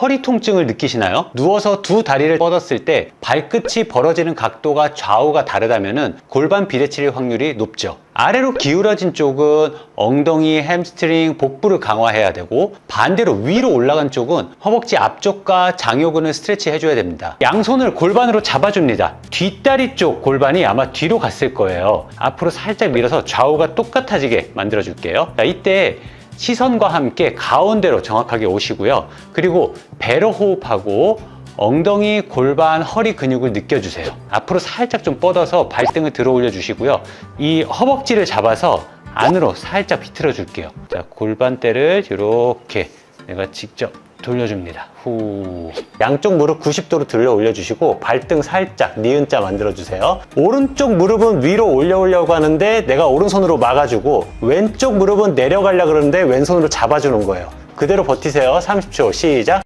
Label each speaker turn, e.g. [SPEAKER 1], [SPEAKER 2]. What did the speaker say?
[SPEAKER 1] 허리 통증을 느끼시나요? 누워서 두 다리를 뻗었을 때 발끝이 벌어지는 각도가 좌우가 다르다면 골반 비대칭일 확률이 높죠. 아래로 기울어진 쪽은 엉덩이, 햄스트링, 복부를 강화해야 되고 반대로 위로 올라간 쪽은 허벅지 앞쪽과 장요근을 스트레치 해줘야 됩니다. 양손을 골반으로 잡아줍니다. 뒷다리 쪽 골반이 아마 뒤로 갔을 거예요. 앞으로 살짝 밀어서 좌우가 똑같아지게 만들어 줄게요. 자, 이때 시선과 함께 가운데로 정확하게 오시고요. 그리고 배로 호흡하고 엉덩이, 골반, 허리 근육을 느껴주세요. 앞으로 살짝 좀 뻗어서 발등을 들어 올려 주시고요. 이 허벅지를 잡아서 안으로 살짝 비틀어 줄게요. 자, 골반대를 이렇게 내가 직접 돌려줍니다. 후. 양쪽 무릎 90도로 들려 올려주시고 발등 살짝 니은자 만들어주세요. 오른쪽 무릎은 위로 올려오려고 하는데 내가 오른손으로 막아주고 왼쪽 무릎은 내려가려고 그러는데 왼손으로 잡아주는 거예요. 그대로 버티세요. 30초 시작.